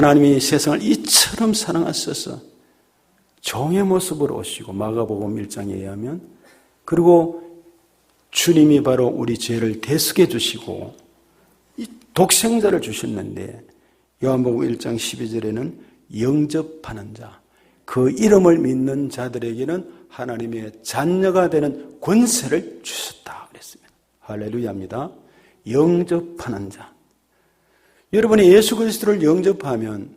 하나님이 세상을 이처럼 사랑하셔서 종의 모습으로 오시고 마가복음 1장에 의하면 그리고 주님이 바로 우리 죄를 대속해 주시고 독생자를 주셨는데 요한복음 1장 12절에는 영접하는 자, 그 이름을 믿는 자들에게는 하나님의 자녀가 되는 권세를 주셨다 그랬습니다. 할렐루야입니다. 영접하는 자. 여러분이 예수 그리스도를 영접하면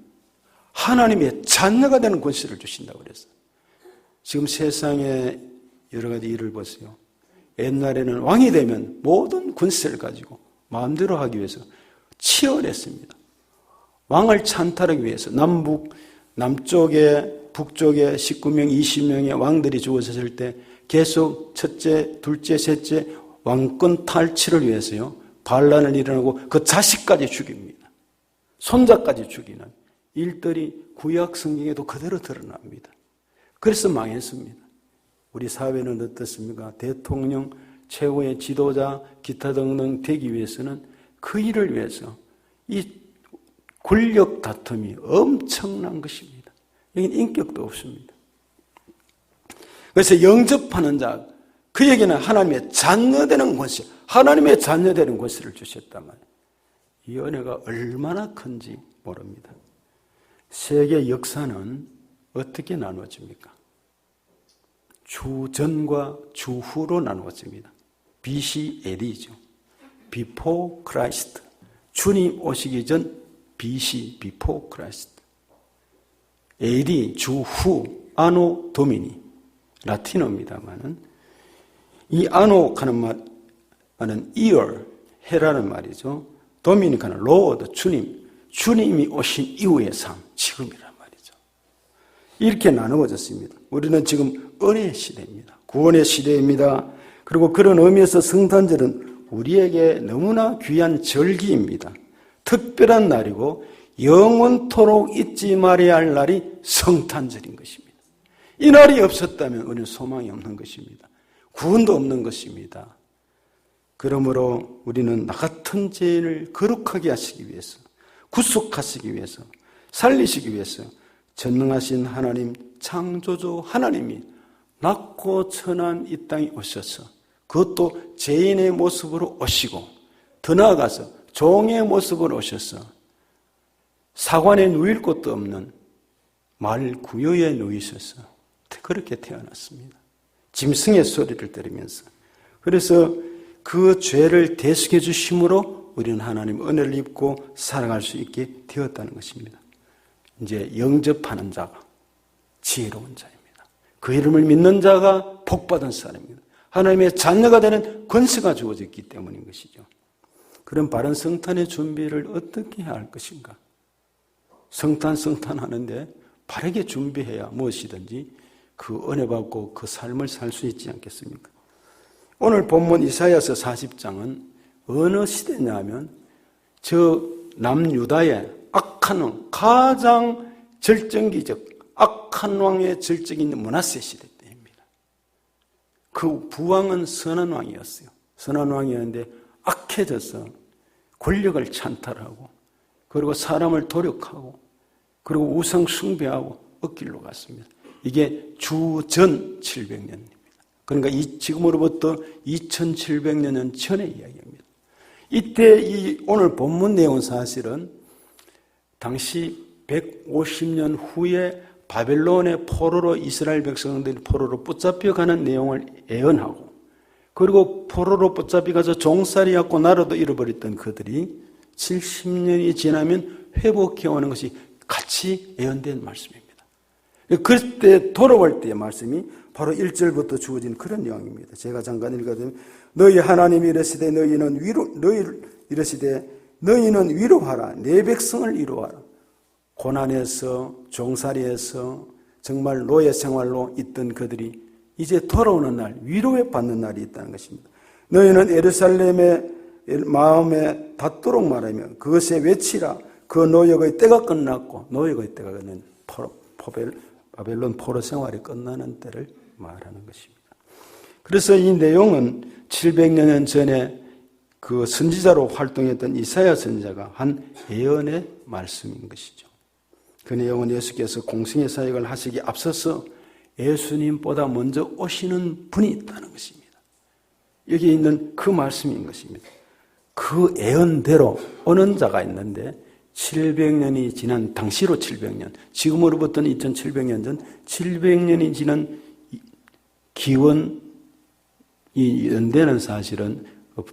하나님의 자녀가 되는 권세를 주신다고 그랬어요. 지금 세상에 여러 가지 일을 보세요. 옛날에는 왕이 되면 모든 권세를 가지고 마음대로 하기 위해서 치열했습니다. 왕을 찬탈하기 위해서 남북 남쪽에 북쪽에 19명, 20명의 왕들이 죽어졌을 때 계속 첫째, 둘째, 셋째 왕권 탈취를 위해서요. 반란을 일어나고 그 자식까지 죽입니다. 손자까지 죽이는 일들이 구약 성경에도 그대로 드러납니다. 그래서 망했습니다. 우리 사회는 어떻습니까? 대통령, 최고의 지도자, 기타 등등 되기 위해서는 그 일을 위해서 이 권력 다툼이 엄청난 것입니다. 여기는 인격도 없습니다. 그래서 영접하는 자, 그에게는 하나님의 자녀되는 권세, 하나님의 자녀되는 권세를 주셨단 말이에요. 이 은혜가 얼마나 큰지 모릅니다. 세계 역사는 어떻게 나누어집니까? 주전과 주후로 나누어집니다. BC AD죠. Before Christ. 주님 오시기 전 BC, Before Christ. AD, 주후, 아노 도미니. 라틴어입니다만은 이 아노 하는 말은 year, 해라는 말이죠. 도미니카는 로드, 주님. 주님이 오신 이후의 삶, 지금이란 말이죠. 이렇게 나누어졌습니다. 우리는 지금 은혜 시대입니다. 구원의 시대입니다. 그리고 그런 의미에서 성탄절은 우리에게 너무나 귀한 절기입니다. 특별한 날이고 영원토록 잊지 말아야 할 날이 성탄절인 것입니다. 이 날이 없었다면 우리는 소망이 없는 것입니다. 구원도 없는 것입니다. 그러므로 우리는 나 같은 죄인을 거룩하게 하시기 위해서 구속하시기 위해서 살리시기 위해서 전능하신 하나님 창조주 하나님이 낮고 천한 이 땅에 오셔서 그것도 죄인의 모습으로 오시고 더 나아가서 종의 모습으로 오셔서 사관에 누일 곳도 없는 말 구여에 누이셔서 그렇게 태어났습니다. 짐승의 소리를 들으면서 그래서 그 죄를 대속해 주심으로 우리는 하나님 은혜를 입고 살아갈 수 있게 되었다는 것입니다. 이제 영접하는 자가 지혜로운 자입니다. 그 이름을 믿는 자가 복받은 사람입니다. 하나님의 자녀가 되는 권세가 주어졌기 때문인 것이죠. 그럼 바른 성탄의 준비를 어떻게 해야 할 것인가? 성탄, 성탄 하는데 바르게 준비해야 무엇이든지 그 은혜 받고 그 삶을 살 수 있지 않겠습니까? 오늘 본문 이사야서 40장은 어느 시대냐면 저 남유다의 악한 왕, 가장 절정기적 악한 왕의 절정인 문하세 시대 때입니다. 그 부왕은 선한 왕이었어요. 선한 왕이었는데 악해져서 권력을 찬탈하고 그리고 사람을 도력하고 그리고 우상 숭배하고 억길로 갔습니다. 이게 주전 700년입니다. 그러니까 지금으로부터 2700년 전의 이야기입니다. 이때 이 오늘 본문 내용 사실은 당시 150년 후에 바벨론의 포로로 이스라엘 백성들이 포로로 붙잡혀가는 내용을 예언하고 그리고 포로로 붙잡혀가서 종살이 갖고 나라도 잃어버렸던 그들이 70년이 지나면 회복해오는 것이 같이 예언된 말씀입니다. 그때 돌아올 때의 말씀이 바로 1절부터 주어진 그런 내용입니다. 제가 잠깐 읽어드리면 너희 하나님이 이르시되 너희는 위로 너희 이르시되 너희는 위로하라 내 백성을 위로하라 고난에서 종살이에서 정말 노예 생활로 있던 그들이 이제 돌아오는 날 위로에 받는 날이 있다는 것입니다. 너희는 에르살렘의 마음에 닿도록 말하며 그것에 외치라 그 노역의 때가 끝났고 노역의 때가 끝난 포벨, 바벨론 포로 생활이 끝나는 때를 말하는 것입니다. 그래서 이 내용은 700년 전에 그 선지자로 활동했던 이사야 선지자가 한 예언의 말씀인 것이죠. 그 내용은 예수께서 공생의 사역을 하시기 앞서서 예수님보다 먼저 오시는 분이 있다는 것입니다. 여기 있는 그 말씀인 것입니다. 그 예언대로 오는 자가 있는데 700년이 지난 당시로 700년, 지금으로부터는 2700년 전 700년이 지난 기원이 연대는 사실은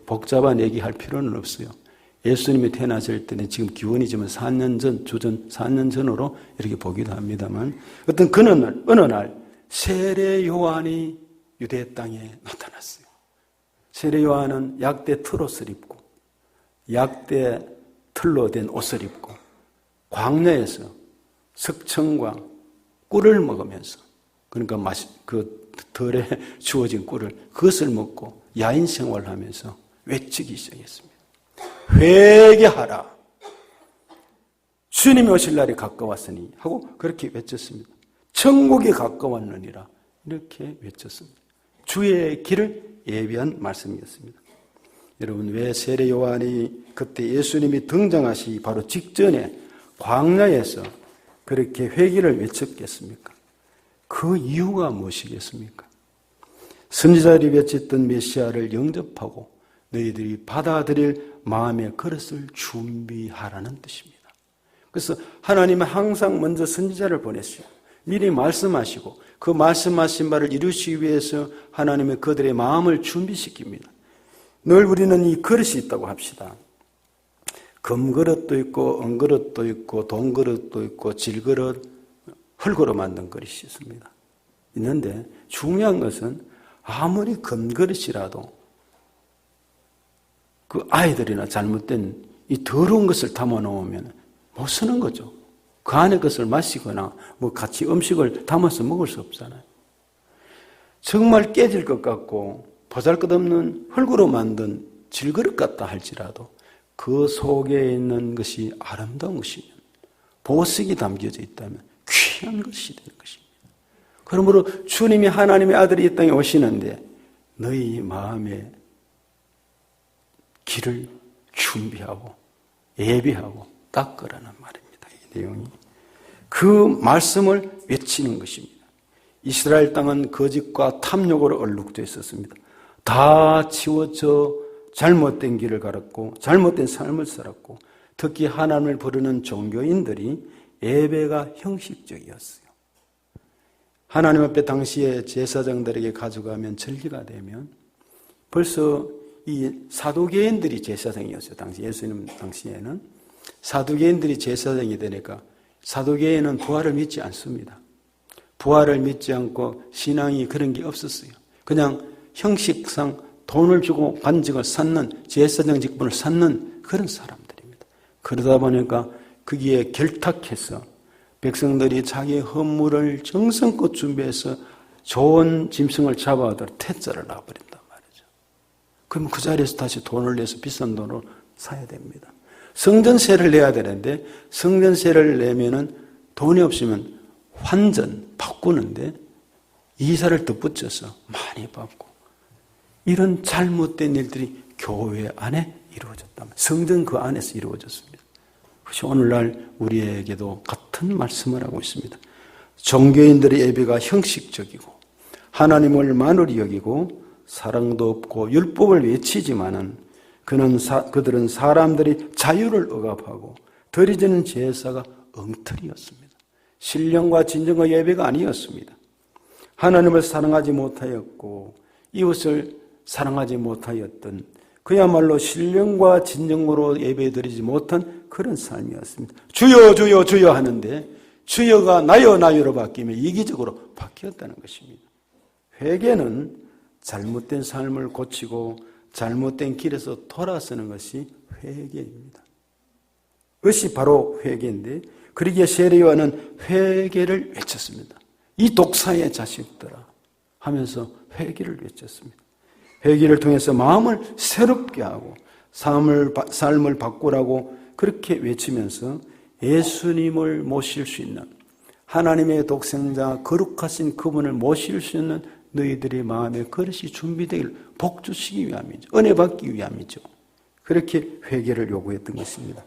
복잡한 얘기할 필요는 없어요. 예수님이 태어나실 때는 지금 기원이 지금 4년 전, 주전 4년 전으로 이렇게 보기도 합니다만 어떤 그느 날, 어느 날 세례 요한이 유대 땅에 나타났어요. 세례 요한은 약대 트롯을 입고 약대 틀로 된 옷을 입고 광야에서 석청과 꿀을 먹으면서 그러니까 마시, 그 덜에 주어진 꿀을 그것을 먹고 야인 생활을 하면서 외치기 시작했습니다. 회개하라. 주님이 오실 날이 가까웠으니 하고 그렇게 외쳤습니다. 천국이 가까웠느니라 이렇게 외쳤습니다. 주의 길을 예비한 말씀이었습니다. 여러분 왜 세례 요한이 그때 예수님이 등장하시 바로 직전에 광야에서 그렇게 회개를 외쳤겠습니까? 그 이유가 무엇이겠습니까? 선지자들이 외쳤던 메시아를 영접하고 너희들이 받아들일 마음의 그릇을 준비하라는 뜻입니다. 그래서 하나님은 항상 먼저 선지자를 보냈어요. 미리 말씀하시고 그 말씀하신 바를 이루시기 위해서 하나님의 그들의 마음을 준비시킵니다. 늘 우리는 이 그릇이 있다고 합시다. 금그릇도 있고 은그릇도 있고 돈그릇도 있고 질그릇, 흙으로 만든 그릇이 있습니다. 있는데 중요한 것은 아무리 금그릇이라도 그 아이들이나 잘못된 이 더러운 것을 담아 놓으면 못 쓰는 거죠. 그 안에 것을 마시거나 뭐 같이 음식을 담아서 먹을 수 없잖아요. 정말 깨질 것 같고 보잘 것 없는 흙으로 만든 질그릇 같다 할지라도 그 속에 있는 것이 아름다운 것이면 보석이 담겨져 있다면 귀한 것이 되는 것입니다. 그러므로 주님이 하나님의 아들이 이 땅에 오시는데 너희 마음에 길을 준비하고 예비하고 닦으라는 말입니다. 이 내용이. 그 말씀을 외치는 것입니다. 이스라엘 땅은 거짓과 탐욕으로 얼룩져 있었습니다. 다 치워져 잘못된 길을 걸었고 잘못된 삶을 살았고 특히 하나님을 부르는 종교인들이 예배가 형식적이었어요. 하나님 앞에 당시에 제사장들에게 가져가면 절기가 되면 벌써 이 사도계인들이 제사장이었어요. 당시 예수님 당시에는 사도계인들이 제사장이 되니까 사도계인은 부활을 믿지 않습니다. 부활을 믿지 않고 신앙이 그런 게 없었어요. 그냥 형식상 돈을 주고 관직을 쌓는 제사장 직분을 쌓는 그런 사람들입니다. 그러다 보니까 거기에 결탁해서 백성들이 자기의 헌물을 정성껏 준비해서 좋은 짐승을 잡아들 태자를 놔버린단 말이죠. 그러면 그 자리에서 다시 돈을 내서 비싼 돈을 사야 됩니다. 성전세를 내야 되는데 성전세를 내면은 돈이 없으면 환전 바꾸는데 이사를 덧붙여서 많이 받고 이런 잘못된 일들이 교회 안에 이루어졌다면 성전 그 안에서 이루어졌습니다. 그것이 오늘날 우리에게도 같은 말씀을 하고 있습니다. 종교인들의 예배가 형식적이고 하나님을 만홀히 여기고 사랑도 없고 율법을 외치지만은 그는 사, 그들은 사람들이 자유를 억압하고 드리지는 제사가 엉터리였습니다. 신령과 진정의 예배가 아니었습니다. 하나님을 사랑하지 못하였고 이웃을 사랑하지 못하였던 그야말로 신령과 진정으로 예배드리지 못한 그런 삶이었습니다. 주여 주여 주여 하는데 주여가 나여 나여로 바뀌며 이기적으로 바뀌었다는 것입니다. 회개는 잘못된 삶을 고치고 잘못된 길에서 돌아서는 것이 회개입니다. 그것이 바로 회개인데 그러기에 세례요한은 회개를 외쳤습니다. 이 독사의 자식들아 하면서 회개를 외쳤습니다. 회개를 통해서 마음을 새롭게 하고 삶을, 삶을 바꾸라고 그렇게 외치면서 예수님을 모실 수 있는 하나님의 독생자 거룩하신 그분을 모실 수 있는 너희들의 마음의 그릇이 준비되길 복 주시기 위함이죠. 은혜 받기 위함이죠. 그렇게 회개를 요구했던 것입니다.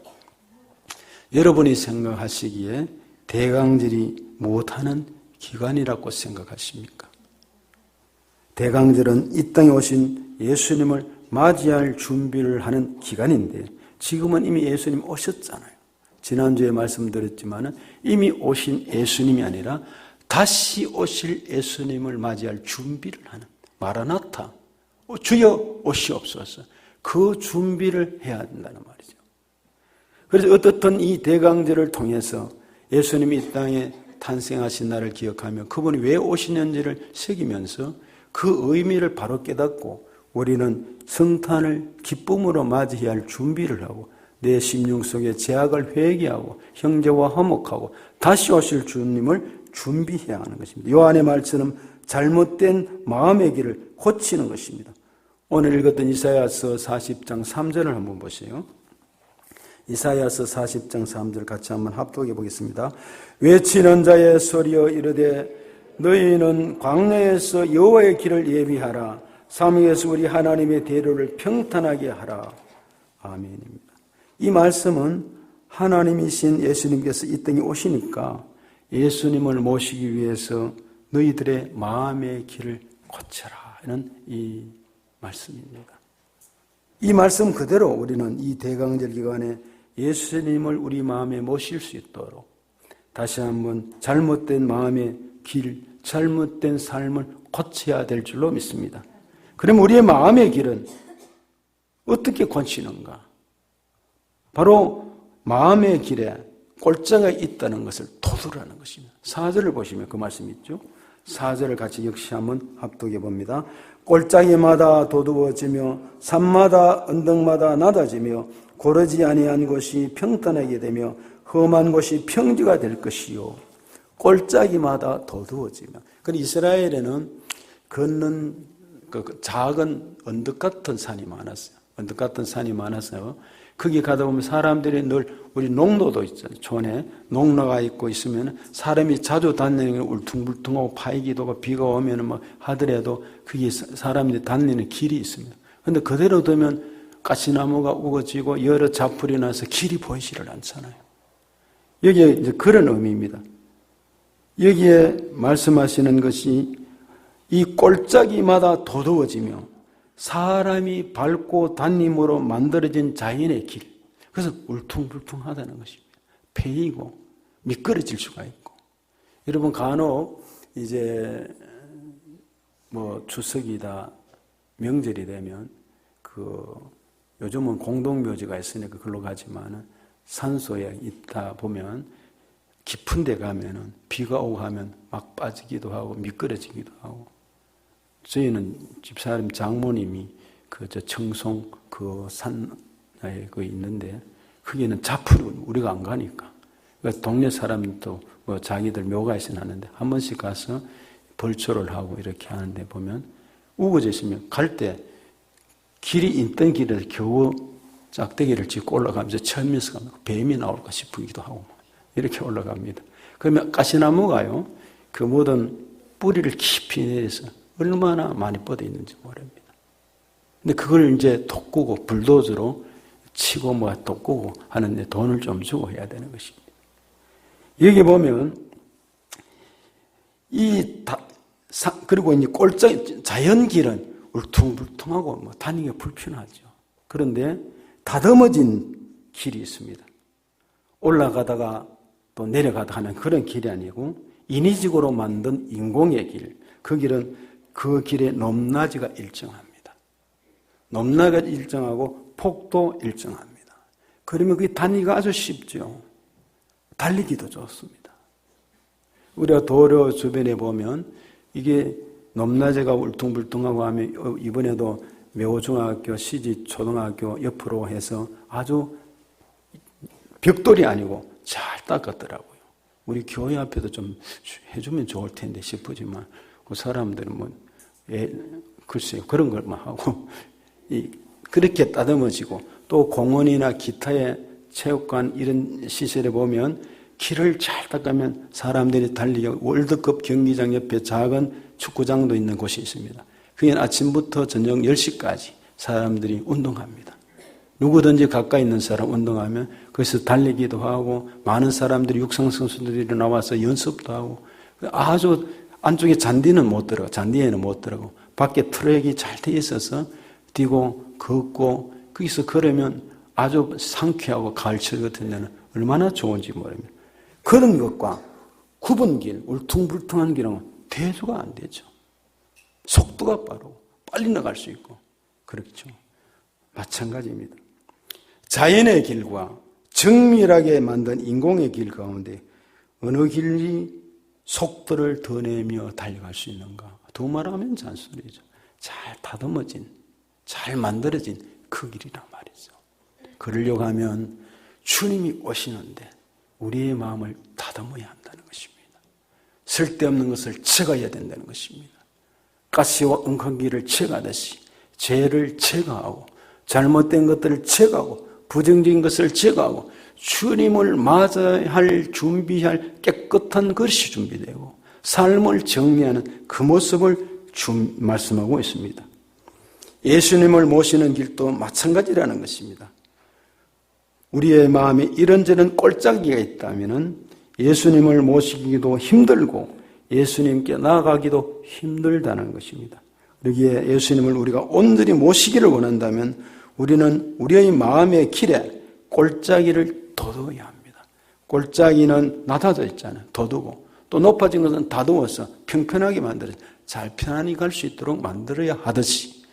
여러분이 생각하시기에 대강절이 못하는 기간이라고 생각하십니까? 대강절은 이 땅에 오신 예수님을 맞이할 준비를 하는 기간인데 지금은 이미 예수님 오셨잖아요. 지난주에 말씀드렸지만 이미 오신 예수님이 아니라 다시 오실 예수님을 맞이할 준비를 하는 마라나타 어, 주여 오시옵소서 그 준비를 해야 된다는 말이죠. 그래서 어떻든 이 대강제를 통해서 예수님이 이 땅에 탄생하신 날을 기억하며 그분이 왜 오시는지를 새기면서 그 의미를 바로 깨닫고 우리는 성탄을 기쁨으로 맞이해야 할 준비를 하고 내 심령 속에 제약을 회개하고 형제와 화목하고 다시 오실 주님을 준비해야 하는 것입니다. 요한의 말처럼 잘못된 마음의 길을 고치는 것입니다. 오늘 읽었던 이사야서 40장 3절을 한번 보세요. 이사야서 40장 3절 같이 한번 합독해 보겠습니다. 외치는 자의 소리여 이르되 너희는 광야에서 여호와의 길을 예비하라. 사무에서 우리 하나님의 대로를 평탄하게 하라. 아멘입니다. 이 말씀은 하나님이신 예수님께서 이 땅에 오시니까 예수님을 모시기 위해서 너희들의 마음의 길을 고쳐라. 하는 이 말씀입니다. 이 말씀 그대로 우리는 이 대강절 기간에 예수님을 우리 마음에 모실 수 있도록 다시 한번 잘못된 마음의 길, 잘못된 삶을 고쳐야 될 줄로 믿습니다. 그럼 우리의 마음의 길은 어떻게 고치는가? 바로 마음의 길에 꼴자가 있다는 것을 도두라는 것입니다. 사절을 보시면 그 말씀이 있죠. 사절을 같이 역시 한번 합독해 봅니다. 꼴짝이마다 도두어지며 산마다 언덕마다 낮아지며 고르지 아니한 곳이 평탄하게 되며 험한 곳이 평지가 될 것이요. 꼴짝이마다 도두어지며. 그 이스라엘에는 걷는 그 작은 언덕 같은 산이 많았어요. 언덕 같은 산이 많았어요. 거기 가다 보면 사람들이 늘 우리 농로도 있잖아요. 촌에 농로가 있고 있으면 사람이 자주 다니는 게 울퉁불퉁하고 파이기도 하고 비가 오면 뭐 하더라도 그게 사람들이 다니는 길이 있습니다. 근데 그대로 두면 가시나무가 우거지고 여러 잡풀이 나서 길이 보이지를 않잖아요. 여기에 이제 그런 의미입니다. 여기에 말씀하시는 것이 이 꼴짜기마다 도두어지며 사람이 밟고 다님으로 만들어진 자연의 길. 그래서 울퉁불퉁하다는 것입니다. 패이고 미끄러질 수가 있고. 여러분 간혹 이제 뭐 추석이다 명절이 되면 그 요즘은 공동묘지가 있으니까 그걸로 가지만은 산소에 있다 보면 깊은 데 가면은 비가 오고 하면 막 빠지기도 하고 미끄러지기도 하고. 저희는 집사람 장모님이 그 저 청송 그 산에 그 있는데 거기는 자풀이 우리가 안 가니까. 그러니까 동네 사람도 뭐 자기들 묘가 있으 하는데 한 번씩 가서 벌초를 하고 이렇게 하는데 보면 우거져 있으면 갈 때 길이 있던 길을 겨우 짝대기를 짚고 올라가면서 처음에서 뱀이 나올까 싶기도 하고 이렇게 올라갑니다. 그러면 가시나무가요 그 모든 뿌리를 깊이 내려서 얼마나 많이 뻗어 있는지 모릅니다. 근데 그걸 이제 돋구고 불도저로 치고 뭐 돋구고 하는데 돈을 좀 주고 해야 되는 것입니다. 여기 보면 이 다, 사, 그리고 이제 꼴짝 자연길은 울퉁불퉁하고 뭐 다니기가 불편하죠. 그런데 다듬어진 길이 있습니다. 올라가다가 또 내려가다 하는 그런 길이 아니고 인위적으로 만든 인공의 길. 그 길은 그 길의 높낮이가 일정합니다. 높낮이가 일정하고 폭도 일정합니다. 그러면 그 단위가 아주 쉽죠. 달리기도 좋습니다. 우리가 도로 주변에 보면 이게 높낮이가 울퉁불퉁하고 하면 어, 이번에도 매호중학교, 시지 초등학교 옆으로 해서 아주 벽돌이 아니고 잘 닦았더라고요. 우리 교회 앞에도 좀 해주면 좋을 텐데 싶으지만 그 사람들은 뭐 예, 글쎄요 그런 걸만 하고 이, 그렇게 따듬어지고 또 공원이나 기타의 체육관 이런 시설에 보면 길을 잘 닦으면 사람들이 달리기 월드컵 경기장 옆에 작은 축구장도 있는 곳이 있습니다. 그게 아침부터 저녁 10시까지 사람들이 운동합니다. 누구든지 가까이 있는 사람 운동하면 거기서 달리기도 하고 많은 사람들이 육상 선수들이 나와서 연습도 하고 아주 안쪽에 잔디는 못 들어가 잔디에는 못 들어가고 밖에 트랙이 잘 돼 있어서 뛰고 걷고 거기서 걸으면 아주 상쾌하고 가을철 같은 데는 얼마나 좋은지 모릅니다. 그런 것과 굽은 길, 울퉁불퉁한 길은 대조가 안 되죠. 속도가 빠르고 빨리 나갈 수 있고 그렇죠. 마찬가지입니다. 자연의 길과 정밀하게 만든 인공의 길 가운데 어느 길이 속도를 더 내며 달려갈 수 있는가? 두 말하면 잔소리죠. 잘 다듬어진, 잘 만들어진 그 길이란 말이죠. 그러려고 하면 주님이 오시는데 우리의 마음을 다듬어야 한다는 것입니다. 쓸데없는 것을 제거해야 된다는 것입니다. 가시와 은근기를 제거하듯이 죄를 제거하고 잘못된 것들을 제거하고 부정적인 것을 제거하고 주님을 맞아야 할 준비할 깨끗한 것이 준비되고 삶을 정리하는 그 모습을 준, 말씀하고 있습니다. 예수님을 모시는 길도 마찬가지라는 것입니다. 우리의 마음에 이런저런 꼴짜기가 있다면 예수님을 모시기도 힘들고 예수님께 나아가기도 힘들다는 것입니다. 여기에 예수님을 우리가 온전히 모시기를 원한다면 우리는 우리의 마음의 길에 꼴짜기를 돋워야 합니다. 꼴짜기는 낮아져 있잖아요. 돋우고. 또 높아진 것은 다듬어서 평편하게 만들어 잘 편안히 갈 수 있도록 만들어야 하듯이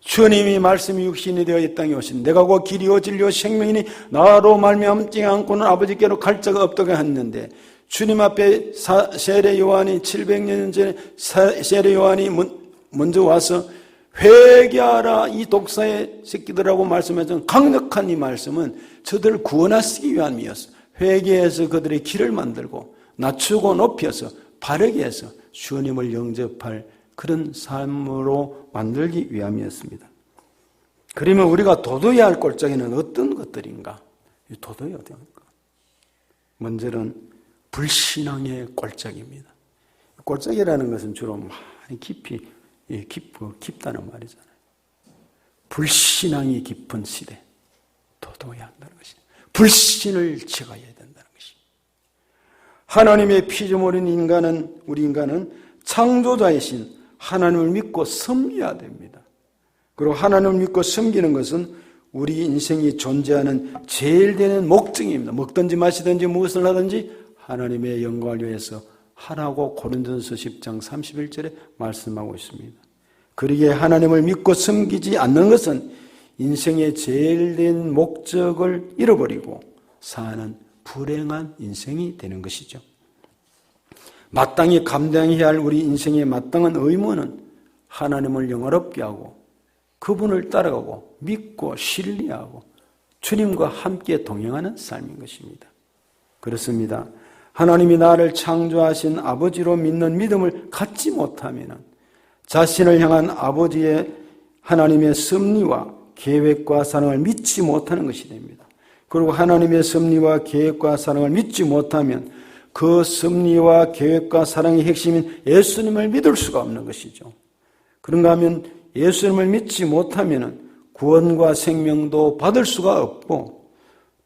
주님이 말씀이 육신이 되어 이 땅에 오신 내가 곧 길이요 진리요 생명이니 나로 말미암지 않고는 아버지께로 갈 자가 없다고 했는데 주님 앞에 세례 요한이 700년 전에 세례 요한이 먼저 와서 회개하라 이 독사의 새끼들하고 말씀하신 강력한 이 말씀은 저들을 구원하시기 위함이었어. 회개해서 그들의 길을 만들고 낮추고 높여서 바르게 해서 주님을 영접할 그런 삶으로 만들기 위함이었습니다. 그러면 우리가 도도해야 할 꼴짝이는 어떤 것들인가? 도도해야 됩니까? 먼저는 불신앙의 꼴짝입니다. 꼴짝이라는 것은 주로 많이 깊이 예, 깊, 깊다는 말이잖아요. 불신앙이 깊은 시대. 도도해야 한다는 것이 불신을 제거해야 된다는 것이 하나님의 어린 인간은, 우리 인간은 창조자이신 하나님을 믿고 섬겨야 됩니다. 그리고 하나님을 믿고 섬기는 것은 우리 인생이 존재하는 제일 되는 목적입니다. 먹든지 마시든지 무엇을 하든지 하나님의 영광을 위해서 하라고 고린도전서 10장 31절에 말씀하고 있습니다. 그러기에 하나님을 믿고 섬기지 않는 것은 인생의 제일 된 목적을 잃어버리고 사는 불행한 인생이 되는 것이죠. 마땅히 감당해야 할 우리 인생의 마땅한 의무는 하나님을 영화롭게 하고 그분을 따라가고 믿고 신뢰하고 주님과 함께 동행하는 삶인 것입니다. 그렇습니다. 하나님이 나를 창조하신 아버지로 믿는 믿음을 갖지 못하면 자신을 향한 아버지의 하나님의 섭리와 계획과 사랑을 믿지 못하는 것이 됩니다. 그리고 하나님의 섭리와 계획과 사랑을 믿지 못하면 그 섭리와 계획과 사랑의 핵심인 예수님을 믿을 수가 없는 것이죠. 그런가 하면 예수님을 믿지 못하면 구원과 생명도 받을 수가 없고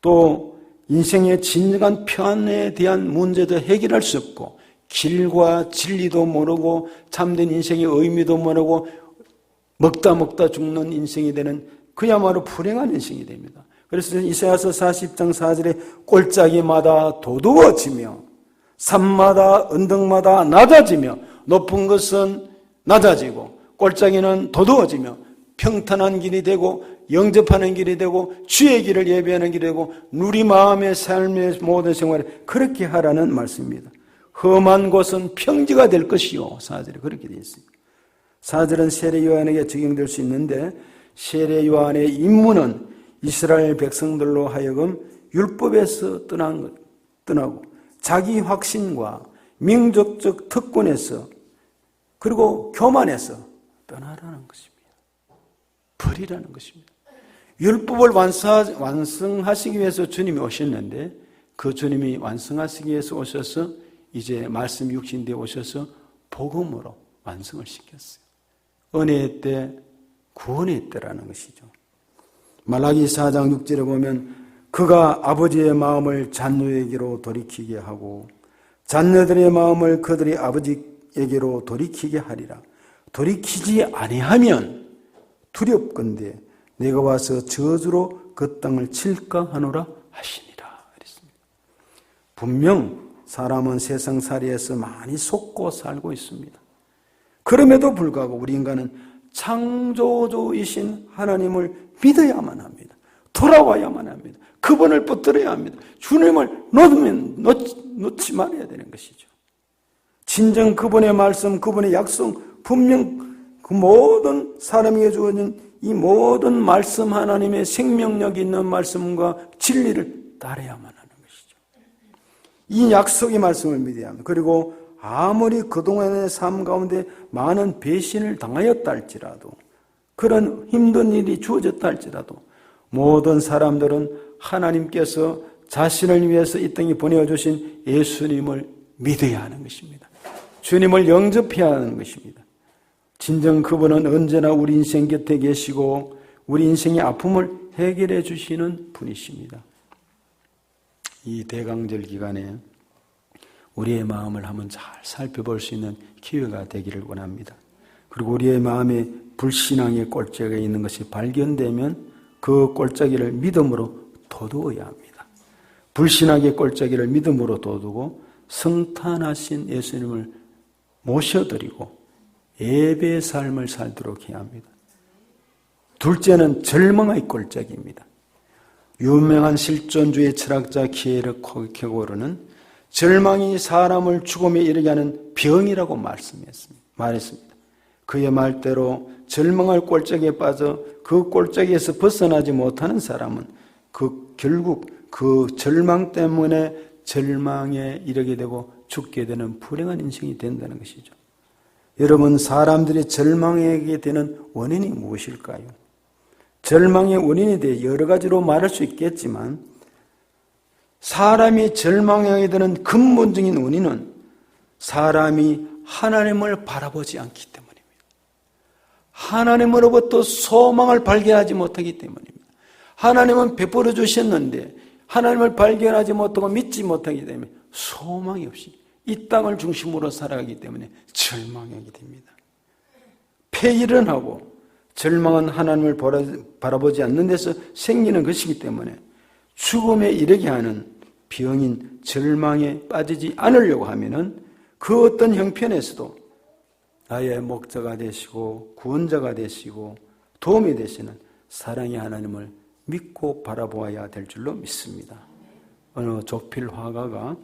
또 인생의 진정한 편에 대한 문제도 해결할 수 없고 길과 진리도 모르고 참된 인생의 의미도 모르고 먹다 먹다 죽는 인생이 되는 그야말로 불행한 인생이 됩니다. 그래서 이사야서 40장 4절에 꼴짜기마다 도두어지며 산마다 언덕마다 낮아지며 높은 것은 낮아지고 꼴짜기는 도두어지며 평탄한 길이 되고 영접하는 길이 되고 주의 길을 예배하는 길이 되고 누리 마음의 삶의 모든 생활에 그렇게 하라는 말씀입니다. 험한 곳은 평지가 될 것이요. 사절에 그렇게 되어 있습니다. 사절은 세례 요한에게 적용될 수 있는데 세례 요한의 임무는 이스라엘 백성들로 하여금 율법에서 떠난 것, 떠나고 자기 확신과 민족적 특권에서 그리고 교만에서 떠나라는 것입니다. 버리라는 것입니다. 율법을 완성하시기 위해서 주님이 오셨는데 그 주님이 완성하시기 위해서 오셔서 이제 말씀 육신대 오셔서 복음으로 완성을 시켰어요. 은혜의 때, 구원의 때라는 것이죠. 말라기 4장 6절에 보면 그가 아버지의 마음을 자녀에게로 돌이키게 하고 자녀들의 마음을 그들의 아버지에게로 돌이키게 하리라. 돌이키지 아니하면 두렵건대 내가 와서 저주로 그 땅을 칠까 하노라 하시니라. 그랬습니다. 분명 사람은 세상 살이에서 많이 속고 살고 있습니다. 그럼에도 불구하고 우리 인간은 창조주이신 하나님을 믿어야만 합니다. 돌아와야만 합니다. 그분을 붙들어야 합니다. 주님을 놓으면 놓지, 놓지 말아야 되는 것이죠. 진정 그분의 말씀, 그분의 약속, 분명 그 모든 사람에게 주어진 이 모든 말씀 하나님의 생명력 있는 말씀과 진리를 따라야만 하는 것이죠. 이 약속의 말씀을 믿어야 합니다. 그리고 아무리 그동안의 삶 가운데 많은 배신을 당하였다 할지라도 그런 힘든 일이 주어졌다 할지라도 모든 사람들은 하나님께서 자신을 위해서 이 땅에 보내주신 예수님을 믿어야 하는 것입니다. 주님을 영접해야 하는 것입니다. 진정 그분은 언제나 우리 인생 곁에 계시고 우리 인생의 아픔을 해결해 주시는 분이십니다. 이 대강절 기간에 우리의 마음을 한번 잘 살펴볼 수 있는 기회가 되기를 원합니다. 그리고 우리의 마음에 불신앙의 꼴짝이 있는 것이 발견되면 그 꼴짝이를 믿음으로 도두어야 합니다. 불신앙의 꼴짝이를 믿음으로 도두고 성탄하신 예수님을 모셔드리고 예배의 삶을 살도록 해야 합니다. 둘째는 절망의 꼴짝입니다. 유명한 실존주의 철학자 키에르 코케고르는 절망이 사람을 죽음에 이르게 하는 병이라고 말씀했습니다. 말했습니다. 그의 말대로 절망할 꼴짝에 빠져 그 꼴짝에서 벗어나지 못하는 사람은 그 결국 그 절망 때문에 절망에 이르게 되고 죽게 되는 불행한 인생이 된다는 것이죠. 여러분, 사람들이 절망하게 되는 원인이 무엇일까요? 절망의 원인에 대해 여러 가지로 말할 수 있겠지만, 사람이 절망하게 되는 근본적인 원인은 사람이 하나님을 바라보지 않기 때문입니다. 하나님으로부터 소망을 발견하지 못하기 때문입니다. 하나님은 베풀어 주셨는데 하나님을 발견하지 못하고 믿지 못하기 때문에 소망이 없이 이 땅을 중심으로 살아가기 때문에 절망하게 됩니다. 폐일은 하고 절망은 하나님을 바라보지 않는 데서 생기는 것이기 때문에 죽음에 이르게 하는 병인 절망에 빠지지 않으려고 하면은 그 어떤 형편에서도 나의 목자가 되시고 구원자가 되시고 도움이 되시는 사랑의 하나님을 믿고 바라보아야 될 줄로 믿습니다. 어느 조필 화가가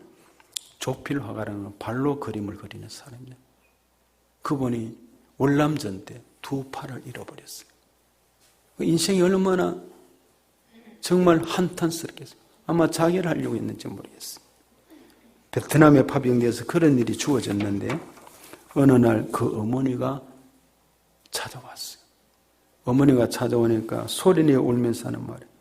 조필 화가라는 발로 그림을 그리는 사람입니다. 그분이 월남전 때 두 팔을 잃어버렸어요. 그 인생이 얼마나 정말 한탄스럽겠어요. 아마 자결 하려고 했는지 모르겠어요. 베트남에 파병돼서 그런 일이 주어졌는데 어느 날 그 어머니가 찾아왔어요. 어머니가 찾아오니까 소리내 울면서 하는 말이에요.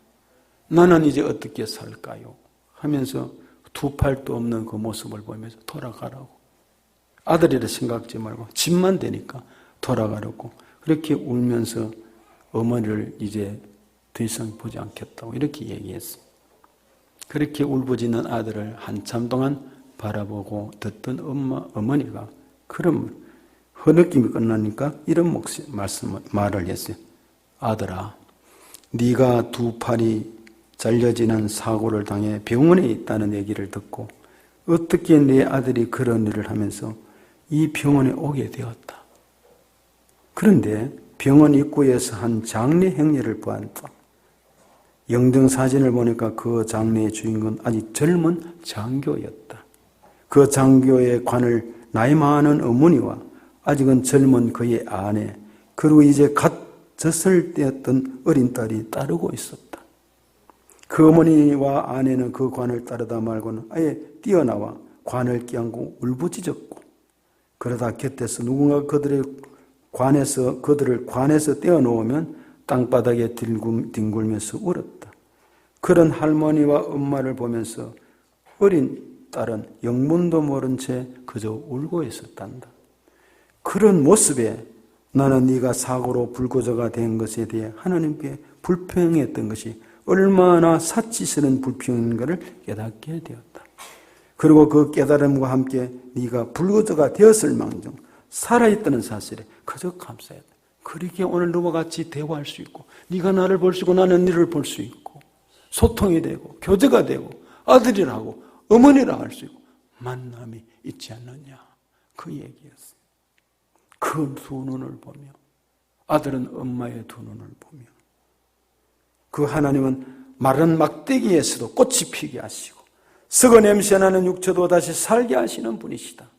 나는 이제 어떻게 살까요? 하면서 두 팔도 없는 그 모습을 보면서 돌아가라고. 아들이라 생각지 말고 집만 되니까 돌아가라고. 그렇게 울면서 어머니를 이제 더 이상 보지 않겠다고 이렇게 얘기했어요. 그렇게 울부짖는 아들을 한참 동안 바라보고 듣던 엄마, 어머니가 그럼 흐느낌이 끝나니까 이런 목소리, 말씀, 말을 했어요. 아들아, 네가 두 팔이 잘려지는 사고를 당해 병원에 있다는 얘기를 듣고 어떻게 내 아들이 그런 일을 하면서 이 병원에 오게 되었다. 그런데 병원 입구에서 한 장례 행례를 보았다. 영등 사진을 보니까 그 장례의 주인공은 아직 젊은 장교였다. 그 장교의 관을 나이 많은 어머니와 아직은 젊은 그의 아내, 그리고 이제 갓 젖을 떼었던 어린 딸이 따르고 있었다. 그 어머니와 아내는 그 관을 따르다 말고는 아예 뛰어나와 관을 끼안고 울부짖었고 그러다 곁에서 누군가 그들의 관에서 그들을 관에서 떼어놓으면 땅바닥에 뒹굴면서 울었다. 그런 할머니와 엄마를 보면서 어린 딸은 영문도 모른 채 그저 울고 있었단다. 그런 모습에 나는 네가 사고로 불구조가 된 것에 대해 하나님께 불평했던 것이 얼마나 사치스러운 불평인가를 깨닫게 되었다. 그리고 그 깨달음과 함께 네가 불구조가 되었을 망정 살아있다는 사실에 그저 감사했다. 그렇게 오늘 너와 같이 대화할 수 있고 네가 나를 볼 수 있고 나는 너를 볼 수 있고 소통이 되고 교제가 되고 아들이라고 어머니라 할 수 있고 만남이 있지 않느냐 그 얘기였어요. 그 두 눈을 보며 아들은 엄마의 두 눈을 보며 그 하나님은 마른 막대기에서도 꽃이 피게 하시고 썩어 냄새나는 육체도 다시 살게 하시는 분이시다.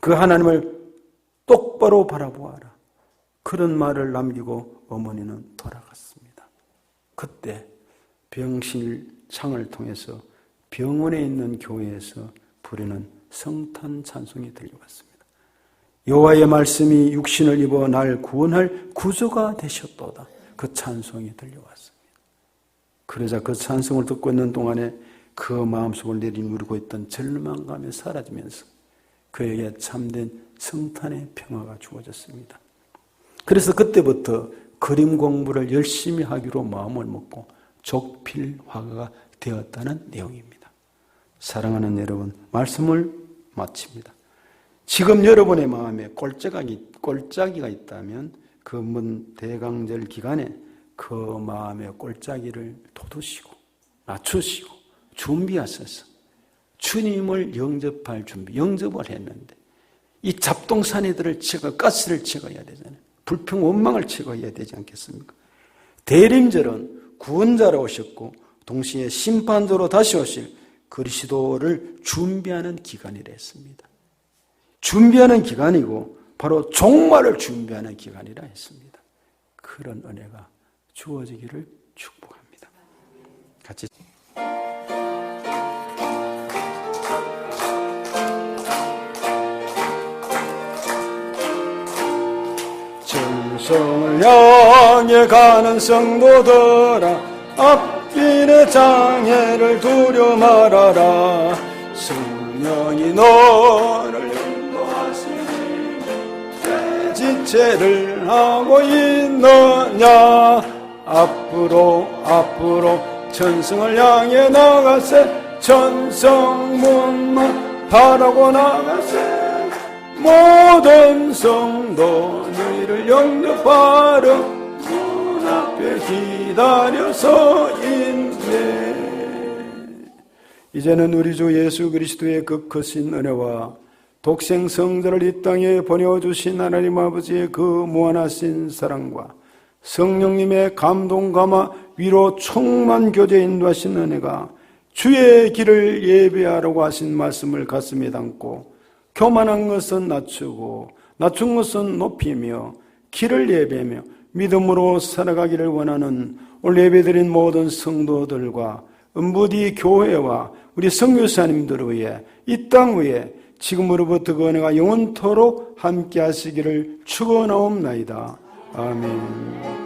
그 하나님을 똑바로 바라보아라. 그런 말을 남기고 어머니는 돌아갔습니다. 그때 병실 창을 통해서 병원에 있는 교회에서 부르는 성탄 찬송이 들려왔습니다. 여호와의 말씀이 육신을 입어 날 구원할 구조가 되셨도다. 그 찬송이 들려왔습니다. 그러자 그 찬송을 듣고 있는 동안에 그 마음속을 내리누르고 있던 절망감이 사라지면서 그에게 참된 성탄의 평화가 주어졌습니다. 그래서 그때부터 그림 공부를 열심히 하기로 마음을 먹고 족필 화가 되었다는 내용입니다. 사랑하는 여러분, 말씀을 마칩니다. 지금 여러분의 마음에 꼴짜기, 꼴짜기가 있다면 그 문 대강절 기간에 그 마음의 꼴짜기를 돋우시고 낮추시고 준비하셔서 주님을 영접할 준비, 영접을 했는데 이 잡동사니들을 제거, 가스를 제거해야 되잖아요. 불평, 원망을 제거해야 되지 않겠습니까? 대림절은 구원자로 오셨고 동시에 심판자로 다시 오실 그리스도를 준비하는 기간이라 했습니다. 준비하는 기간이고 바로 종말을 준비하는 기간이라 했습니다. 그런 은혜가 주어지기를 축복합니다. 같이 정성을 향해 가는 성도들아 앞길의 장애를 두려 말아라 성령이 너를 인도하시니 내 지체를 하고 있느냐 앞으로 앞으로 천성을 향해 나가세. 천성문만 바라고 나가세. 모든 성도 너희를 영접하러 문 앞에 기다려서 있네. 이제는 우리 주 예수 그리스도의 그 크신 은혜와 독생 성자를 이 땅에 보내주신 하나님 아버지의 그 무한하신 사랑과 성령님의 감동 감화 위로 충만 교제 인도하신 은혜가 주의 길을 예배하라고 하신 말씀을 가슴에 담고 교만한 것은 낮추고 낮춘 것은 높이며 길을 예배하며 믿음으로 살아가기를 원하는 오늘 예배드린 모든 성도들과 은부디 교회와 우리 성교사님들을 위해 이 땅 위에 지금으로부터 그 은혜가 영원토록 함께 하시기를 축원하옵나이다. 아멘.